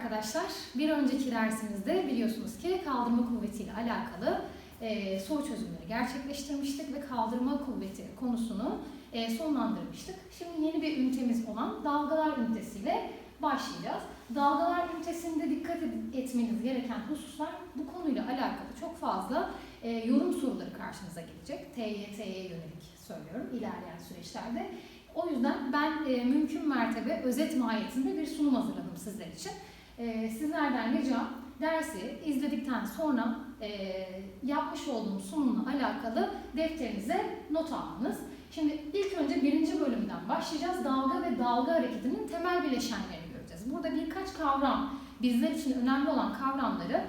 arkadaşlar. Bir önceki dersimizde biliyorsunuz ki kaldırma kuvvetiyle alakalı e, soru çözümleri gerçekleştirmiştik ve kaldırma kuvveti konusunu e, sonlandırmıştık. Şimdi yeni bir ünitemiz olan dalgalar ünitesiyle başlayacağız. Dalgalar ünitesinde dikkat etmeniz gereken hususlar bu konuyla alakalı çok fazla e, yorum soruları karşınıza gelecek. TYT'ye yönelik söylüyorum ilerleyen süreçlerde. O yüzden ben e, mümkün mertebe özet mahiyetinde bir sunum hazırladım sizler için. E, sizlerden ricam dersi izledikten sonra e, yapmış olduğum sunumla alakalı defterinize not almanız. Şimdi ilk önce birinci bölümden başlayacağız. Dalga ve dalga hareketinin temel bileşenlerini göreceğiz. Burada birkaç kavram, bizler için önemli olan kavramları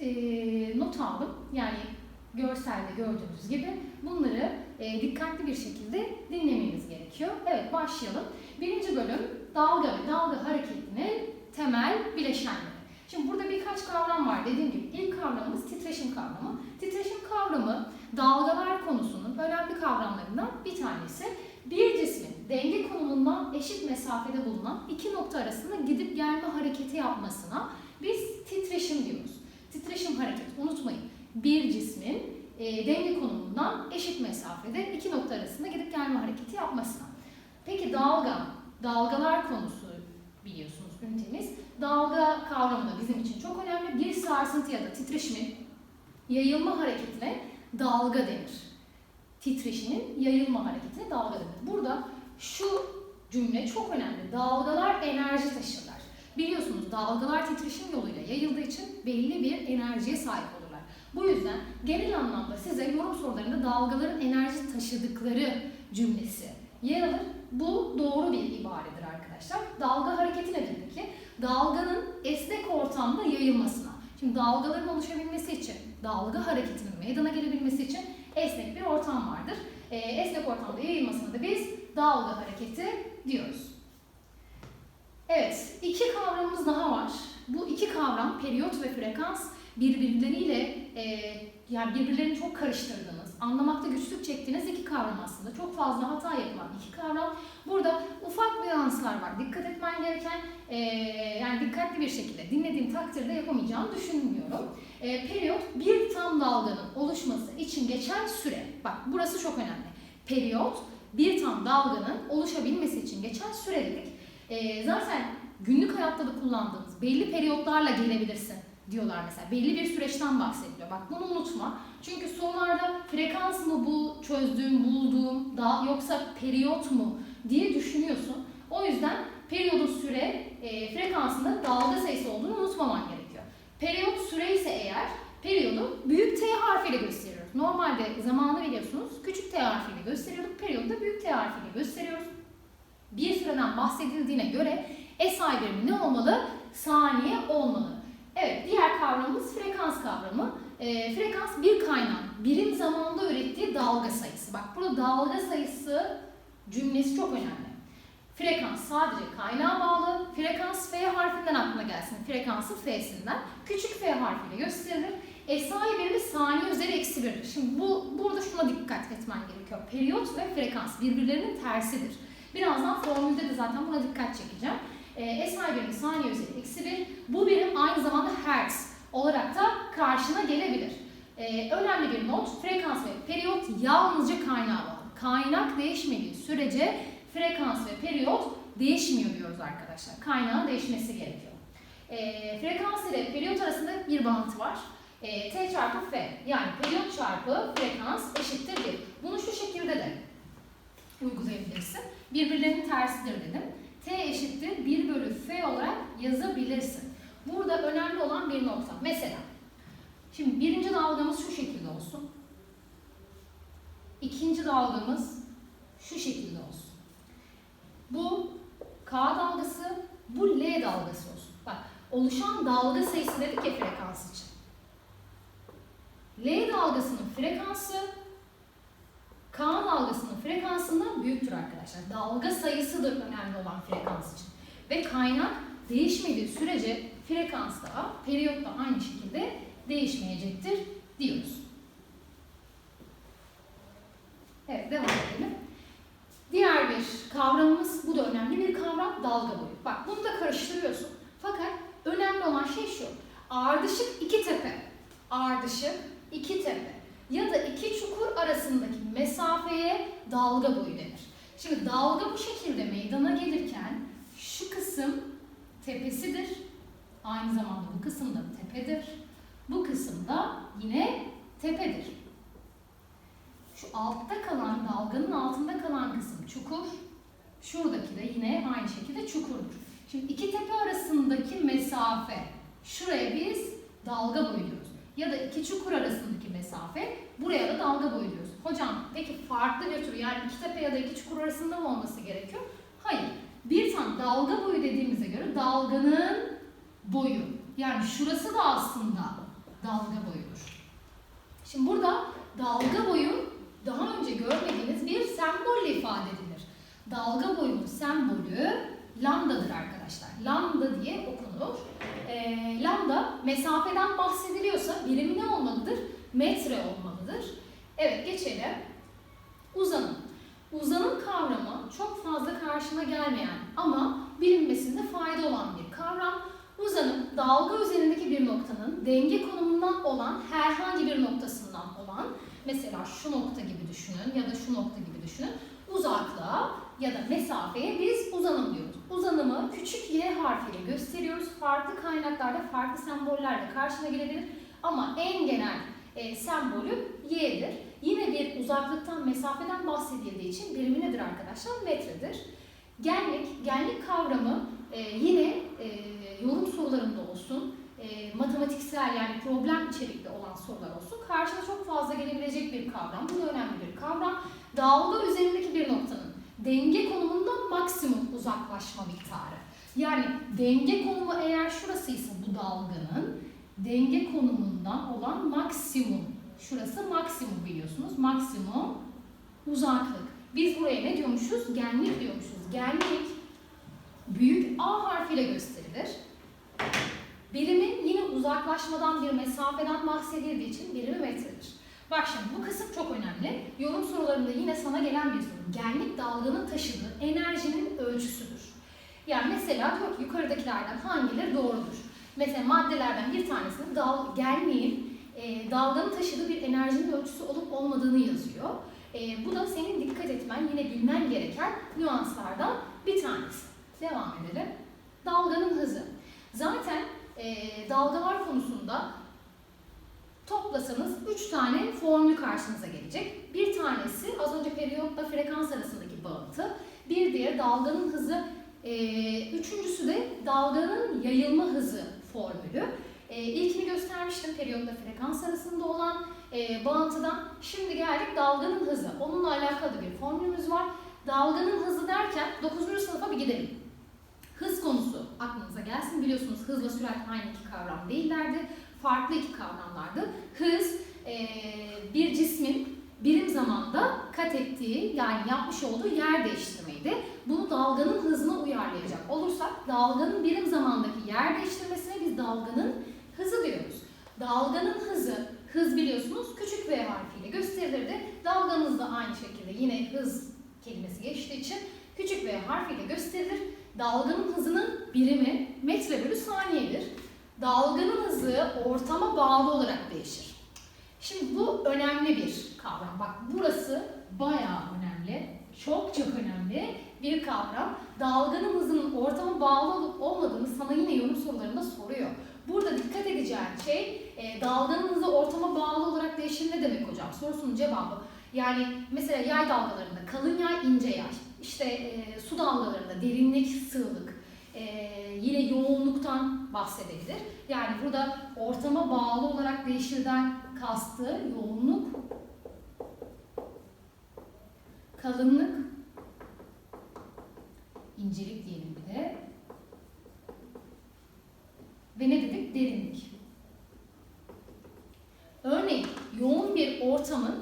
e, not aldım. Yani görselde gördüğünüz gibi bunları e, dikkatli bir şekilde dinlemeniz gerekiyor. Evet başlayalım. Birinci bölüm dalga ve dalga hareketinin temel bileşenleri. Şimdi burada birkaç kavram var dediğim gibi. İlk kavramımız titreşim kavramı. Titreşim kavramı dalgalar konusunun önemli kavramlarından bir tanesi. Bir cismin denge konumundan eşit mesafede bulunan iki nokta arasında gidip gelme hareketi yapmasına biz titreşim diyoruz. Titreşim hareketi unutmayın. Bir cismin e, denge konumundan eşit mesafede iki nokta arasında gidip gelme hareketi yapmasına. Peki dalga, dalgalar konusu biliyorsunuz ünitemiz. Dalga kavramı da bizim için çok önemli. Bir sarsıntı ya da titreşimin yayılma hareketine dalga denir. Titreşimin yayılma hareketine dalga denir. Burada şu cümle çok önemli. Dalgalar enerji taşırlar. Biliyorsunuz dalgalar titreşim yoluyla yayıldığı için belli bir enerjiye sahip olurlar. Bu yüzden genel anlamda size yorum sorularında dalgaların enerji taşıdıkları cümlesi yer alır. Bu doğru bir ibaredir arkadaşlar. Dalga hareketi peki? Dalganın esnek ortamda yayılmasına. Şimdi dalgaların oluşabilmesi için, dalga hareketinin meydana gelebilmesi için esnek bir ortam vardır. Ee, esnek ortamda yayılmasına da biz dalga hareketi diyoruz. Evet, iki kavramımız daha var. Bu iki kavram, periyot ve frekans birbirleriyle e, yani birbirlerini çok karıştırdığınız, anlamakta güçlük çektiğiniz iki kavram aslında. Çok fazla hata yapılan iki kavram. Burada ufak nüanslar var. Dikkat etmen gereken, e, yani dikkatli bir şekilde dinlediğim takdirde yapamayacağını düşünmüyorum. E, periyot bir tam dalganın oluşması için geçen süre. Bak burası çok önemli. Periyot bir tam dalganın oluşabilmesi için geçen süre dedik. E, zaten günlük hayatta da kullandığımız belli periyotlarla gelebilirsin diyorlar mesela. Belli bir süreçten bahsediliyor. Bak bunu unutma. Çünkü sorularda frekans mı bu çözdüğüm, bulduğum da yoksa periyot mu diye düşünüyorsun. O yüzden periyodun süre e, frekansında dalga sayısı olduğunu unutmaman gerekiyor. Periyot süre ise eğer periyodu büyük T harfiyle gösteriyoruz. Normalde zamanı biliyorsunuz küçük T harfiyle gösteriyorduk. Periyodu da büyük T harfiyle gösteriyoruz. Bir süreden bahsedildiğine göre SI birimi ne olmalı? Saniye olmalı. Kavramımız frekans kavramı. E, frekans bir kaynağın birim zamanda ürettiği dalga sayısı. Bak burada dalga sayısı cümlesi çok önemli. Frekans sadece kaynağa bağlı. Frekans F harfinden aklına gelsin. Frekansın F'sinden. Küçük F harfiyle gösterilir. SI birimi saniye üzeri eksi birdir. Şimdi bu, burada şuna dikkat etmen gerekiyor. Periyot ve frekans birbirlerinin tersidir. Birazdan formülde de zaten buna dikkat çekeceğim. E, SI birimi saniye üzeri eksi 1. Bu birim aynı zamanda hertz olarak da karşına gelebilir. E, önemli bir not, frekans ve periyot yalnızca kaynağa bağlı. Kaynak değişmediği sürece frekans ve periyot değişmiyor diyoruz arkadaşlar. Kaynağın değişmesi gerekiyor. E, frekans ile periyot arasında bir bağıntı var. E, T çarpı F yani periyot çarpı frekans eşittir 1. Bunu şu şekilde de uygulayabilirsin. Birbirlerinin tersidir dedim. T eşittir 1 bölü F olarak yazabilirsin. Burada önemli olan bir nokta. Mesela, şimdi birinci dalgamız şu şekilde olsun. İkinci dalgamız şu şekilde olsun. Bu K dalgası, bu L dalgası olsun. Bak, oluşan dalga sayısı dedik ya frekans için. L dalgasının frekansı K dalgasının frekansından büyüktür arkadaşlar. Dalga sayısıdır önemli olan frekans için. Ve kaynak değişmediği sürece frekans da periyot da aynı şekilde değişmeyecektir diyoruz. Evet devam edelim. Diğer bir kavramımız, bu da önemli bir kavram, dalga boyu. Bak bunu da karıştırıyorsun. Fakat önemli olan şey şu. Ardışık iki tepe. Ardışık iki tepe. Ya da iki çukur arasındaki mesafeye dalga boyu denir. Şimdi dalga bu şekilde meydana gelirken şu kısım tepesidir. Aynı zamanda bu kısım da tepedir. Bu kısım da yine tepedir. Şu altta kalan, dalganın altında kalan kısım çukur. Şuradaki de yine aynı şekilde çukurdur. Şimdi iki tepe arasındaki mesafe, şuraya biz dalga boyu diyoruz. Ya da iki çukur arasındaki mesafe, buraya da dalga boyu diyoruz. Hocam peki farklı bir tür, yani iki tepe ya da iki çukur arasında mı olması gerekiyor? Hayır. Bir tane dalga boyu dediğimize göre dalganın boyu. Yani şurası da aslında dalga boyudur. Şimdi burada dalga boyu daha önce görmediğiniz bir sembolle ifade edilir. Dalga boyunun sembolü lambdadır arkadaşlar. Lambda diye okunur. Ee, lambda mesafeden bahsediliyorsa birimi ne olmalıdır? Metre olmalıdır. Evet geçelim. Uzanım. Uzanım kavramı çok fazla karşına gelmeyen ama bilinmesinde fayda olan bir kavram. Uzanım, dalga üzerindeki bir noktanın denge konumundan olan herhangi bir noktasından olan, mesela şu nokta gibi düşünün ya da şu nokta gibi düşünün, uzaklığa ya da mesafeye biz uzanım diyoruz. Uzanımı küçük y harfiyle gösteriyoruz. Farklı kaynaklarda farklı sembollerle karşına gelebilir ama en genel e, sembolü y'dir. Uzaklıktan, mesafeden bahsedildiği için birimi nedir arkadaşlar? Metredir. Genlik, genlik kavramı e, yine e, yorum sorularında olsun, e, matematiksel yani problem içerikli olan sorular olsun. Karşına çok fazla gelebilecek bir kavram. Bu da önemli bir kavram. Dalga üzerindeki bir noktanın denge konumundan maksimum uzaklaşma miktarı. Yani denge konumu eğer şurasıysa bu dalganın denge konumundan olan maksimum. Şurası maksimum biliyorsunuz. Maksimum uzaklık. Biz buraya ne diyormuşuz? Genlik diyormuşuz. Genlik büyük A harfiyle gösterilir. Birimin yine uzaklaşmadan bir mesafeden bahsedildiği için birimi metredir. Bak şimdi bu kısım çok önemli. Yorum sorularında yine sana gelen bir soru. Genlik dalganın taşıdığı enerjinin ölçüsüdür. Yani mesela diyor ki yukarıdakilerden hangileri doğrudur? Mesela maddelerden bir tanesinin dal, genliğin e, dalganın taşıdığı bir enerjinin ölçüsü olup olmadığını yazıyor. E, bu da senin dikkat etmen, yine bilmen gereken nüanslardan bir tanesi. Devam edelim. Dalganın hızı. Zaten e, dalgalar konusunda toplasanız 3 tane formül karşınıza gelecek. Bir tanesi az önce periyotla frekans arasındaki bağıntı. Bir diğer dalganın hızı. E, üçüncüsü de dalganın yayılma hızı formülü. E, ilkini göstermiştim periyotla frekans arasında olan e, bağıntıdan. Şimdi geldik dalganın hızı. Onunla alakalı bir formülümüz var. Dalganın hızı derken 9. sınıfa bir gidelim. Hız konusu aklınıza gelsin. Biliyorsunuz hızla sürat aynı iki kavram değillerdi. Farklı iki kavramlardı. Hız e, bir cismin birim zamanda kat ettiği yani yapmış olduğu yer değiştirmeydi. Bunu dalganın hızına uyarlayacak olursak dalganın birim zamandaki yer değiştirmesine biz dalganın hızı diyoruz. Dalganın hızı, hız biliyorsunuz küçük v harfiyle gösterilirdi. Dalganız da aynı şekilde yine hız kelimesi geçtiği için küçük v harfiyle gösterilir. Dalganın hızının birimi metre bölü saniyedir. Dalganın hızı ortama bağlı olarak değişir. Şimdi bu önemli bir kavram. Bak burası bayağı önemli. Çok çok önemli bir kavram. Dalganın hızının ortama bağlı olup olmadığını sana yine yorum sorularında soruyor. Burada dikkat edeceğin şey e, dalganın ortama bağlı olarak değişir ne demek hocam? Sorusunun cevabı. Yani mesela yay dalgalarında kalın yay, ince yay. İşte e, su dalgalarında derinlik, sığlık, e, yine yoğunluktan bahsedebilir. Yani burada ortama bağlı olarak değişirden kastı yoğunluk, kalınlık, incelik diyelim bir de. Ve ne dedik? Derinlik. Örneğin yoğun bir ortamın,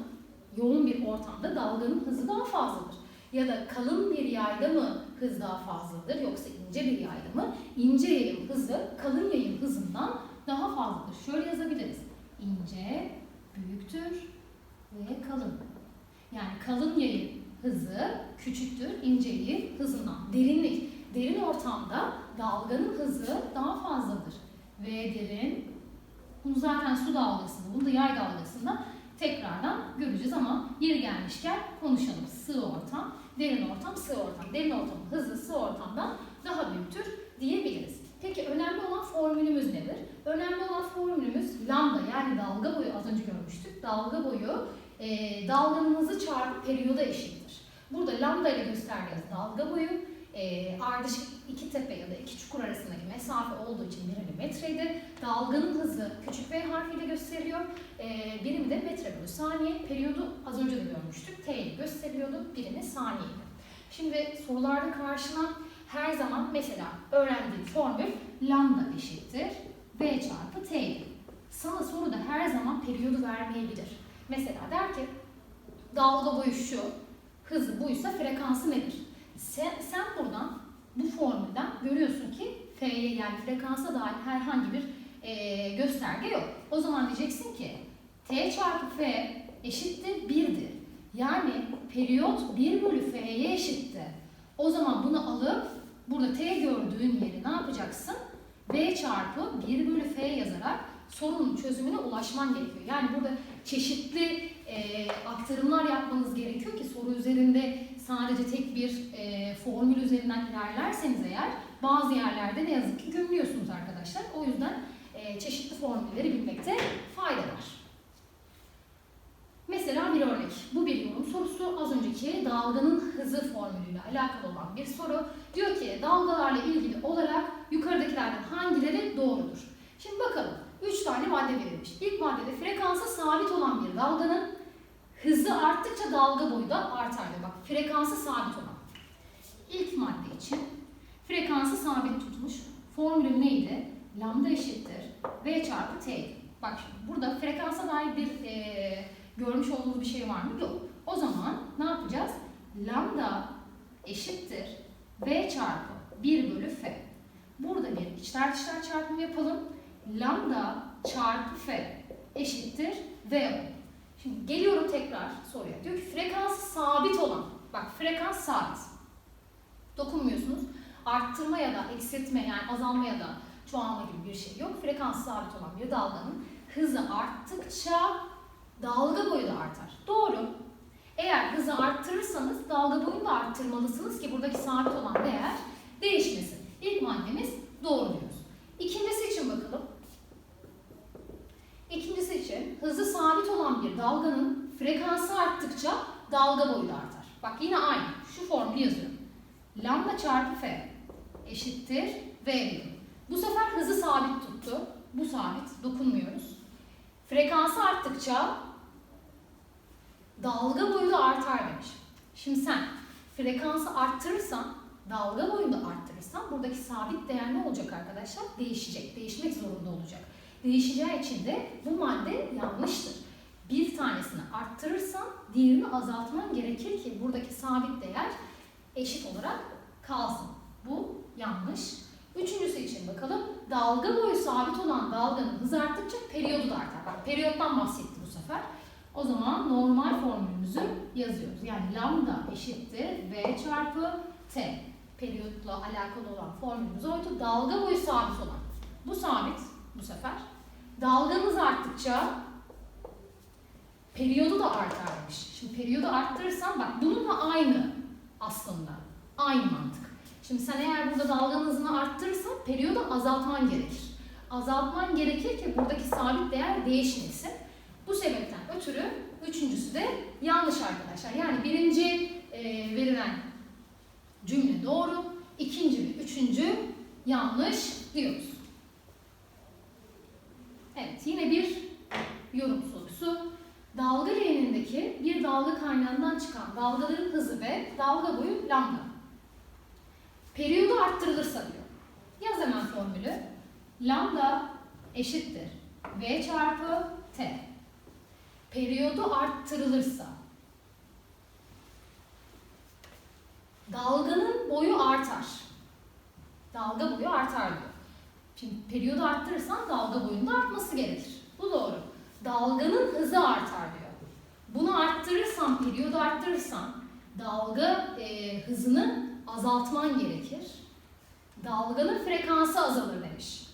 yoğun bir ortamda dalganın hızı daha fazladır. Ya da kalın bir yayda mı hız daha fazladır yoksa ince bir yayda mı? İnce yayın hızı kalın yayın hızından daha fazladır. Şöyle yazabiliriz. İnce büyüktür ve kalın. Yani kalın yayın hızı küçüktür ince yayın hızından. Derinlik. derin ortamda dalganın hızı daha fazladır. V derin, bunu zaten su dalgasında, bunu da yay dalgasında tekrardan göreceğiz ama yeri gelmişken konuşalım. Sığ ortam, derin ortam, sığ ortam. Derin ortamın hızı sığ ortamdan daha büyüktür diyebiliriz. Peki önemli olan formülümüz nedir? Önemli olan formülümüz lambda yani dalga boyu az önce görmüştük. Dalga boyu e, dalganın hızı çarpı periyoda eşittir. Burada lambda ile gösterdiğimiz dalga boyu e, ardışık iki tepe ya da iki çukur arasındaki mesafe olduğu için birimi metreydi. Dalganın hızı küçük V harfiyle gösteriyor. E, birimi de metre bölü saniye. Periyodu az önce de görmüştük. T ile gösteriyordu. Birimi saniyeydi. Şimdi sorularda karşılan her zaman mesela öğrendiğim formül lambda eşittir V çarpı T. Sana soruda her zaman periyodu vermeyebilir. Mesela der ki dalga boyu şu, hızı buysa frekansı nedir? Sen, sen buradan bu formülden görüyorsun ki F'ye yani frekansa dair herhangi bir e, gösterge yok. O zaman diyeceksin ki T çarpı F eşittir 1'dir. Yani periyot 1 bölü F'ye eşittir. O zaman bunu alıp burada T gördüğün yeri ne yapacaksın? V çarpı 1 bölü F yazarak sorunun çözümüne ulaşman gerekiyor. Yani burada çeşitli e, aktarımlar yapmanız gerekiyor ki soru üzerinde sadece tek bir e, formül üzerinden ilerlerseniz eğer bazı yerlerde ne yazık ki gömülüyorsunuz arkadaşlar. O yüzden e, çeşitli formülleri bilmekte fayda var. Mesela bir örnek. Bu bir yorum sorusu. Az önceki dalganın hızı formülüyle alakalı olan bir soru. Diyor ki dalgalarla ilgili olarak yukarıdakilerden hangileri doğrudur? Şimdi bakalım. Üç tane madde verilmiş. İlk maddede frekansı sabit olan bir dalganın hızı arttıkça dalga boyu da artar diyor. Bak frekansı sabit olan. İlk madde için frekansı sabit tutmuş. Formülü neydi? Lambda eşittir. V çarpı T. Bak şimdi burada frekansa dair bir e, görmüş olduğunuz bir şey var mı? Yok. O zaman ne yapacağız? Lambda eşittir. V çarpı 1 bölü F. Burada bir içler dışlar çarpımı yapalım. Lambda çarpı F eşittir V. Şimdi geliyorum tekrar soruya. Diyor ki frekansı sabit olan, bak frekans sabit. Dokunmuyorsunuz. Arttırma ya da eksiltme yani azalma ya da çoğalma gibi bir şey yok. Frekans sabit olan bir dalganın hızı arttıkça dalga boyu da artar. Doğru. Eğer hızı arttırırsanız dalga boyunu da arttırmalısınız ki buradaki sabit olan değer değişmesin. İlk maddemiz doğru diyoruz. İkincisi için bakalım. İkincisi için hızı sabit olan bir dalganın frekansı arttıkça dalga boyu da artar. Bak yine aynı. Şu formülü yazıyorum. Lambda çarpı F eşittir V. Bu sefer hızı sabit tuttu. Bu sabit. Dokunmuyoruz. Frekansı arttıkça dalga boyu da artar demiş. Şimdi sen frekansı arttırırsan, dalga boyunu da arttırırsan buradaki sabit değer ne olacak arkadaşlar? Değişecek. Değişmek zorunda olacak. Değişeceği için de bu madde yanlıştır. Bir tanesini arttırırsan diğerini azaltman gerekir ki buradaki sabit değer eşit olarak kalsın. Bu yanlış. Üçüncüsü için bakalım. Dalga boyu sabit olan dalganın hızı arttıkça periyodu da artar. Bak periyottan bahsetti bu sefer. O zaman normal formülümüzü yazıyoruz. Yani lambda eşittir V çarpı T. Periyotla alakalı olan formülümüz oydu. Dalga boyu sabit olan. Bu sabit bu sefer. Dalganız arttıkça periyodu da artar demiş. Şimdi periyodu arttırırsan bak bununla aynı aslında. Aynı mantık. Şimdi sen eğer burada dalganın hızını arttırırsan periyodu azaltman gerekir. Azaltman gerekir ki buradaki sabit değer değişmesin. Bu sebepten ötürü üçüncüsü de yanlış arkadaşlar. Yani birinci e, verilen cümle doğru, ikinci ve üçüncü yanlış diyoruz. Evet yine bir yorum sorusu. Dalga leğenindeki bir dalga kaynağından çıkan dalgaların hızı ve dalga boyu lambda. Periyodu arttırılırsa diyor. Yaz hemen formülü. Lambda eşittir. V çarpı T. Periyodu arttırılırsa dalganın boyu artar. Dalga boyu artar diyor. Şimdi periyodu arttırırsan dalga boyunun da artması gerekir. Bu doğru. Dalganın hızı artar diyor. Bunu arttırırsan, periyodu arttırırsan dalga e, hızını azaltman gerekir. dalganın frekansı azalır demiş.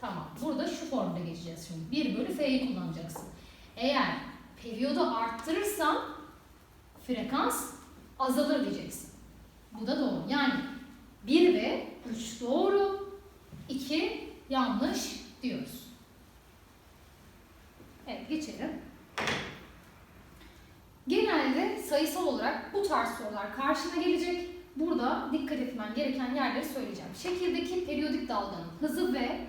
Tamam. Burada şu formda geçeceğiz şimdi. 1 bölü F'yi kullanacaksın. Eğer periyodu arttırırsan frekans azalır diyeceksin. Bu da doğru. Yani 1 ve 3 doğru, 2 yanlış diyoruz. Evet geçelim. Genelde sayısal olarak bu tarz sorular karşına gelecek. Burada dikkat etmen gereken yerleri söyleyeceğim. Şekildeki periyodik dalganın hızı ve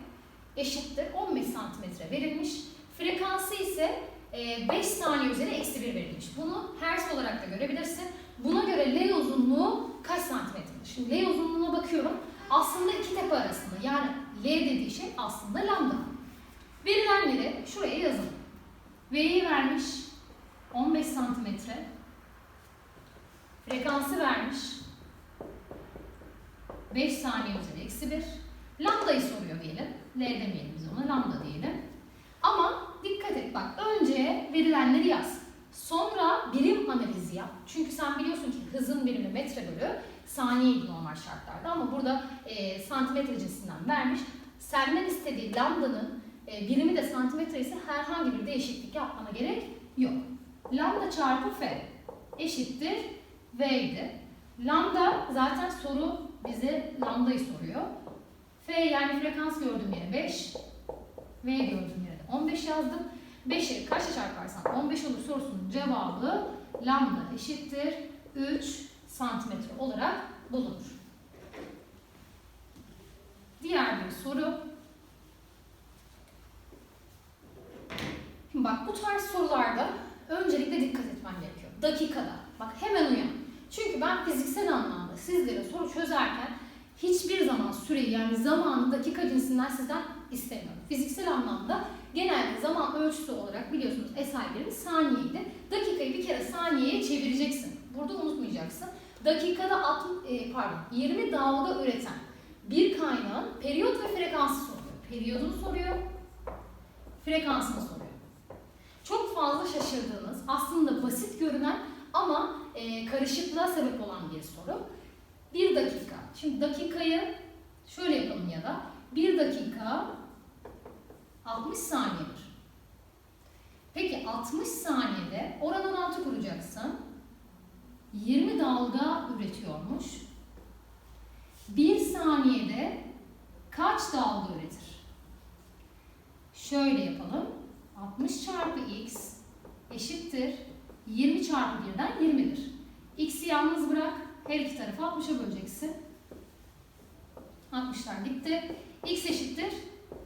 eşittir 15 santimetre verilmiş. Frekansı ise e, 5 saniye üzeri eksi 1 verilmiş. Bunu hertz olarak da görebilirsin. Buna göre L uzunluğu kaç santimetredir? Şimdi L uzunluğuna bakıyorum. Aslında iki tepe arasında yani L dediği şey aslında lambda. Verilenleri şuraya yazalım. V'yi vermiş 15 santimetre. Frekansı vermiş 5 saniye üzeri eksi 1. Lambdayı soruyor diyelim. L demeyelim biz ona lambda diyelim. Ama dikkat et bak önce verilenleri yaz. Sonra birim analizi yap. Çünkü sen biliyorsun ki hızın birimi metre bölü saniyeydi normal şartlarda ama burada e, santimetre cinsinden vermiş. Senden istediği lambdanın e, birimi de santimetre ise herhangi bir değişiklik yapmana gerek yok. Lambda çarpı f eşittir v'ydi. Lambda zaten soru bize lambdayı soruyor. F yani frekans gördüğüm yere 5, V gördüğüm yere de 15 yazdım. 5'i kaçla çarparsan 15 olur sorusunun cevabı lambda eşittir 3 santimetre olarak bulunur. Diğer bir soru. Bak bu tarz sorularda öncelikle dikkat etmen gerekiyor. Dakikada. Bak hemen uyan. Çünkü ben fiziksel anlamda sizlere soru çözerken hiçbir zaman süreyi yani zamanı dakika cinsinden sizden istemiyorum. Fiziksel anlamda genelde zaman ölçüsü olarak biliyorsunuz SI birimi saniyeydi. Dakikayı bir kere saniyeye çevireceksin. Burada unutmayacaksın. Dakikada 60, e, pardon 20 dalga üreten bir kaynağın periyot ve frekansı soruyor. Periyodunu soruyor, frekansını soruyor. Çok fazla şaşırdığınız, aslında basit görünen ama e, karışıklığa sebep olan bir soru. Bir dakika. Şimdi dakikayı şöyle yapalım ya da bir dakika 60 saniyedir. Peki 60 saniyede oran orantı kuracaksın. 20 dalga üretiyormuş. 1 saniyede kaç dalga üretir? Şöyle yapalım. 60 çarpı x eşittir 20 çarpı 1'den 20'dir. X'i yalnız bırak. Her iki tarafı 60'a böleceksin. 60'lar gitti. X eşittir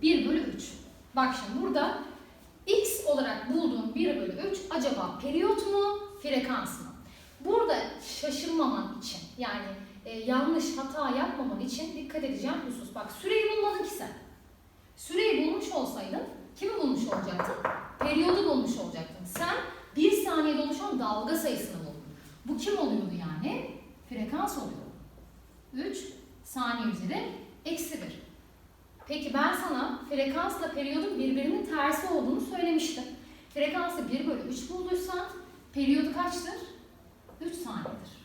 1 bölü 3. Bak şimdi burada X olarak bulduğum 1 bölü 3 acaba periyot mu, frekans mı? Burada şaşırmaman için yani e, yanlış hata yapmaman için dikkat edeceğim husus. Bak süreyi bulmadın ki sen. Süreyi bulmuş olsaydın kimi bulmuş olacaktın? Periyodu bulmuş olacaktın. Sen 1 saniyede oluşan dalga sayısını buldun. Bu kim oluyordu yani? Frekans oluyor. 3 saniye üzeri eksi 1. Peki ben sana frekansla periyodun birbirinin tersi olduğunu söylemiştim. Frekansı 1 bölü 3 bulduysan periyodu kaçtır? 3 saniyedir.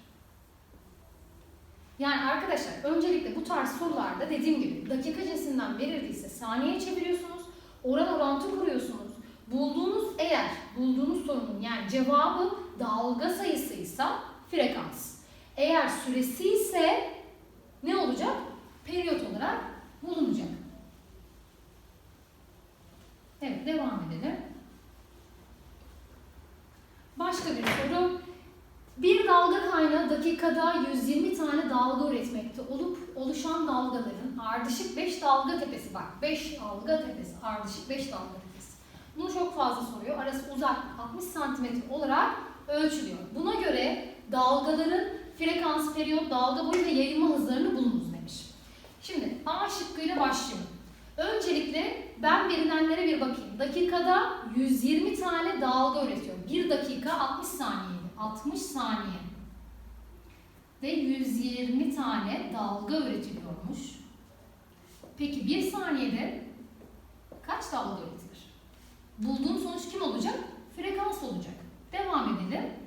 Yani arkadaşlar öncelikle bu tarz sorularda dediğim gibi dakika cinsinden verildiyse saniye çeviriyorsunuz, oran orantı kuruyorsunuz. Bulduğunuz eğer bulduğunuz sorunun yani cevabı dalga sayısıysa frekans. Eğer süresi ise ne olacak? Periyot olarak bulunacak. Evet devam edelim. Başka bir soru. Bir dalga kaynağı dakikada 120 tane dalga üretmekte olup oluşan dalgaların ardışık 5 dalga tepesi bak 5 dalga tepesi ardışık 5 dalga tepesi. Bunu çok fazla soruyor. Arası uzak 60 santimetre olarak ölçülüyor. Buna göre dalgaların frekans, periyot, dalga boyu ve yayılma hızlarını bulunuz demiş. Şimdi A şıkkıyla başlıyorum. Öncelikle ben verilenlere bir bakayım. Dakikada 120 tane dalga üretiyor. 1 dakika 60 saniyeydi. 60 saniye. Ve 120 tane dalga üretiliyormuş. Peki 1 saniyede kaç dalga üretilir? Bulduğum sonuç kim olacak? Frekans olacak. Devam edelim.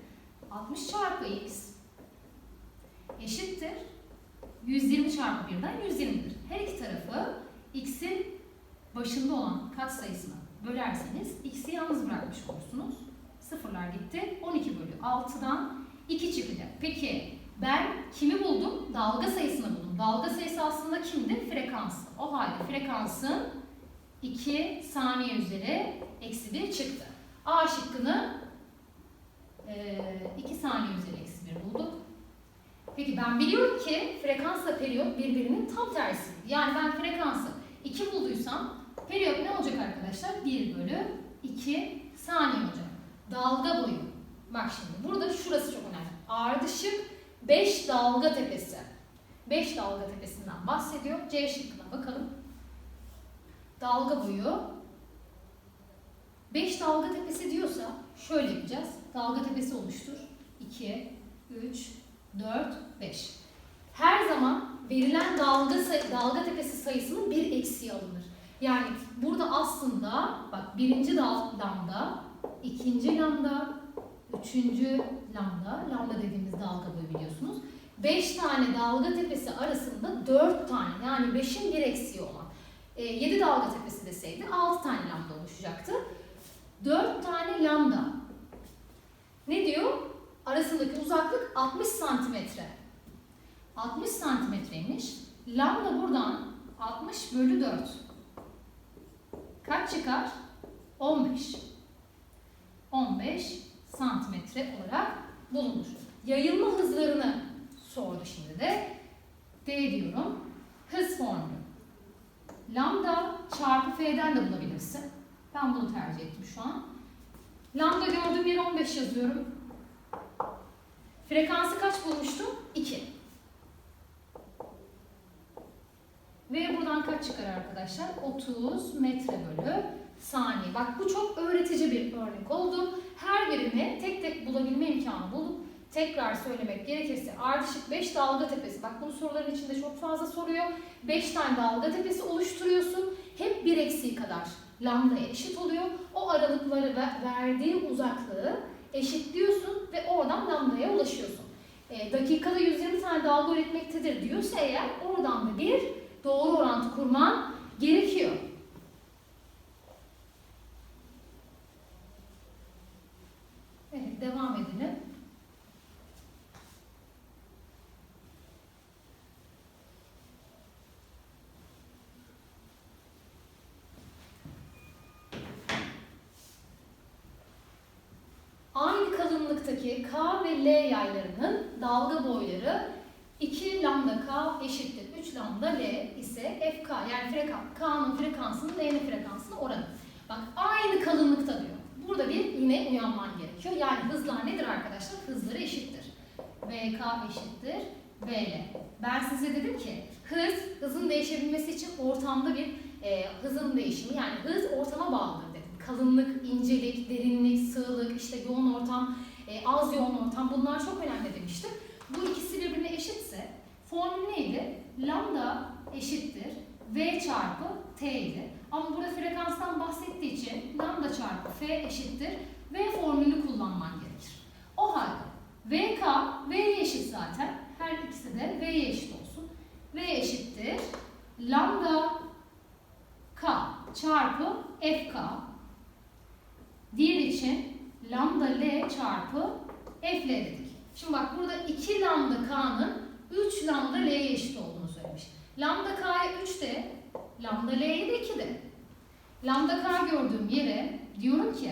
60 çarpı x eşittir 120 çarpı 1'den 120'dir. Her iki tarafı x'in başında olan katsayısına bölerseniz x'i yalnız bırakmış olursunuz. Sıfırlar gitti. 12 bölü 6'dan 2 çıkacak. Peki ben kimi buldum? Dalga sayısını buldum. Dalga sayısı aslında kimdi? Frekansı. O halde frekansın 2 saniye üzeri eksi 1 çıktı. A şıkkını 2 saniye üzeri eksi 1 bulduk. Peki ben biliyorum ki frekansla periyot birbirinin tam tersi. Yani ben frekansı 2 bulduysam periyot ne olacak arkadaşlar? 1 bölü 2 saniye olacak. Dalga boyu. Bak şimdi burada şurası çok önemli. Ardışık 5 dalga tepesi. 5 dalga tepesinden bahsediyor. C şıkkına bakalım. Dalga boyu 5 dalga tepesi diyorsa şöyle yapacağız. Dalga tepesi oluştur. 2, 3, 4, 5. Her zaman verilen dalga dalga tepesi sayısının bir eksiği alınır. Yani burada aslında bak birinci lambda, ikinci lambda, üçüncü lambda, lambda dediğimiz dalga boyu biliyorsunuz. 5 tane dalga tepesi arasında 4 tane yani 5'in bir eksiği olan 7 dalga tepesi deseydi 6 tane lambda oluşacaktı. 4 tane lambda. Ne diyor? Arasındaki uzaklık 60 santimetre. 60 santimetreymiş. Lambda buradan 60 bölü 4. Kaç çıkar? 15. 15 santimetre olarak bulunur. Yayılma hızlarını sordu şimdi de. D diyorum. Hız formülü. Lambda çarpı F'den de bulabilirsin. Ben bunu tercih ettim şu an. Lambda gördüğüm yere 15 yazıyorum. Frekansı kaç bulmuştum? 2. Ve buradan kaç çıkar arkadaşlar? 30 metre bölü saniye. Bak bu çok öğretici bir örnek oldu. Her birini tek tek bulabilme imkanı bulup tekrar söylemek gerekirse ardışık 5 dalga tepesi. Bak bunu soruların içinde çok fazla soruyor. 5 tane dalga tepesi oluşturuyorsun. Hep bir eksiği kadar lambdaya eşit oluyor. O aralıkları ve verdiği uzaklığı eşitliyorsun ve oradan lambdaya ulaşıyorsun. E, dakikada 120 tane dalga üretmektedir diyorsa eğer oradan da bir doğru orantı kurman gerekiyor. Evet, devam edelim. Aynı kalınlıktaki K ve L yaylarının dalga boyları 2 lambda K eşittir 3 lambda L ise FK yani frekans, K'nın frekansının L'nin frekansının oranı. Bak aynı kalınlıkta diyor. Burada bir yine uyanman gerekiyor. Yani hızlar nedir arkadaşlar? Hızları eşittir. VK eşittir VL. Ben size dedim ki hız, hızın değişebilmesi için ortamda bir e, hızın değişimi yani hız ortama bağlıdır dedim. Kalınlık, incelik, derinlik, sığlık, işte yoğun ortam, e, az yoğun ortam bunlar çok önemli demiştim. Bu ikisi birbirine eşitse formül neydi? Lambda eşittir V çarpı T idi. Ama burada frekanstan bahsettiği için lambda çarpı F eşittir V formülünü kullanman gerekir. O halde VK V'ye eşit zaten. Her ikisi de V'ye eşit olsun. V eşittir lambda K çarpı FK. Diğer için lambda L çarpı FL dedik. Şimdi bak burada 2 lambda K'nın 3 lambda L'ye eşit olduğunu söylemiş. Lambda K'ya 3 de, lambda L'ye de 2 de. Lambda K gördüğüm yere diyorum ki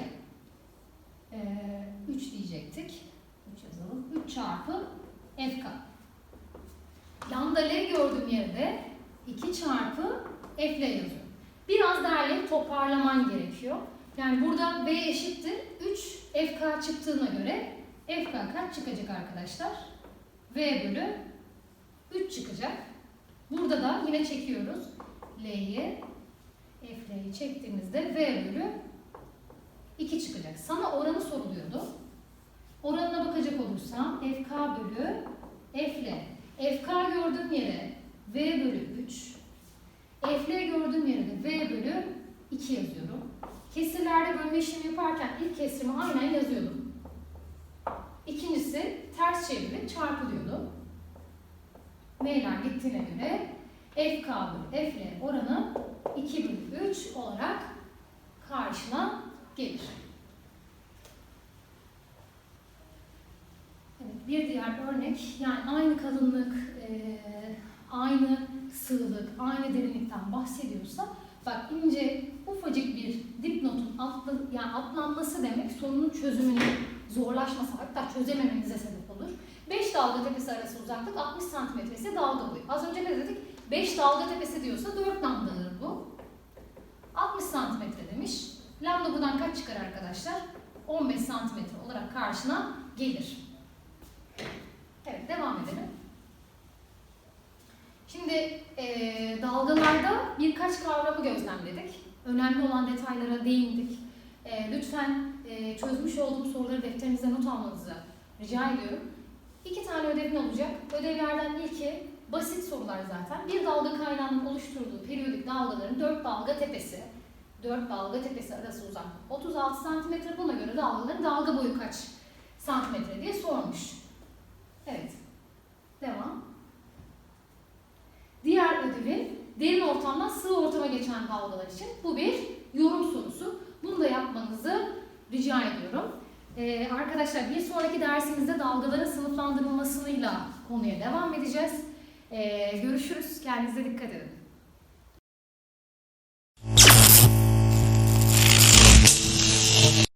e, 3 diyecektik. 3 yazalım. 3 çarpı FK. Lambda L gördüğüm yerde 2 çarpı FL yazıyorum. Biraz derleyip toparlaman gerekiyor. Yani burada V eşittir 3 FK çıktığına göre FK kaç çıkacak arkadaşlar? V bölü 3 çıkacak. Burada da yine çekiyoruz. L'yi F'yi çektiğimizde V bölü 2 çıkacak. Sana oranı soruluyordu. Oranına bakacak olursam FK bölü F'le. FK gördüğüm yere V bölü 3. F'le gördüğüm yere de V bölü 2 yazıyorum. Kesirlerde bölme işlemi yaparken ilk kesrimi aynen yazıyordum. İkincisi ters çeviri çarpılıyordu. M'ler gittiğine göre FK bölü FR oranı 2 bölü 3 olarak karşına gelir. Evet, bir diğer örnek yani aynı kalınlık, e, aynı sığlık, aynı derinlikten bahsediyorsa bak ince ufacık bir dipnotun atla, yani atlanması demek sorunun çözümünün zorlaşması hatta çözememenize sebep olur. 5 dalga tepesi arası uzaklık 60 cm ise dalga boyu. Az önce ne dedik? 5 dalga tepesi diyorsa 4 lambdadır bu. 60 cm demiş. Lambda buradan kaç çıkar arkadaşlar? 15 cm olarak karşına gelir. Evet devam edelim. Şimdi eee, dalgalarda birkaç kavramı gözlemledik. Önemli olan detaylara değindik. Eee, lütfen eee, çözmüş olduğum soruları defterinize not almanızı rica ediyorum. İki tane ödevin olacak. Ödevlerden ilki basit sorular zaten. Bir dalga kaynağının oluşturduğu periyodik dalgaların dört dalga tepesi, dört dalga tepesi arası uzaklık 36 santimetre. Buna göre dalgaların dalga boyu kaç santimetre diye sormuş. Evet. Devam. Diğer ödevin derin ortamdan sığ ortama geçen dalgalar için bu bir yorum sorusu. Bunu da yapmanızı rica ediyorum. Ee, arkadaşlar bir sonraki dersimizde dalgaların sınıflandırılmasıyla konuya devam edeceğiz. Ee, görüşürüz. Kendinize dikkat edin.